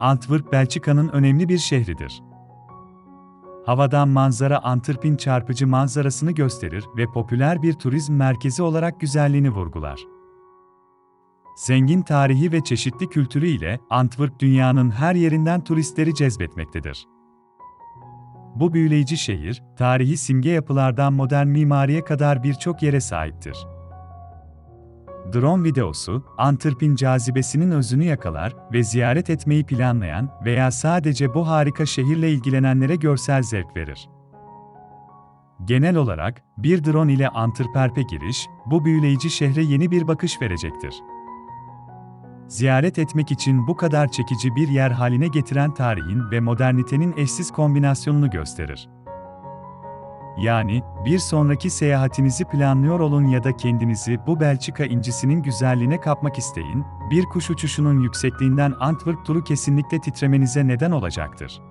Antwerp Belçika'nın önemli bir şehridir. Havadan manzara Antwerp'in çarpıcı manzarasını gösterir ve popüler bir turizm merkezi olarak güzelliğini vurgular. Zengin tarihi ve çeşitli kültürü ile Antwerp dünyanın her yerinden turistleri cezbetmektedir. Bu büyüleyici şehir, tarihi simge yapılardan modern mimariye kadar birçok yere sahiptir. Drone videosu, Antwerp'in cazibesinin özünü yakalar ve ziyaret etmeyi planlayan veya sadece bu harika şehirle ilgilenenlere görsel zevk verir. Genel olarak, bir drone ile Antwerp'e giriş, bu büyüleyici şehre yeni bir bakış verecektir. Ziyaret etmek için bu kadar çekici bir yer haline getiren tarihin ve modernitenin eşsiz kombinasyonunu gösterir. Yani, bir sonraki seyahatinizi planlıyor olun ya da kendinizi bu Belçika incisinin güzelliğine kapmak isteyin, bir kuş uçuşunun yüksekliğinden Antwerp turu kesinlikle titremenize neden olacaktır.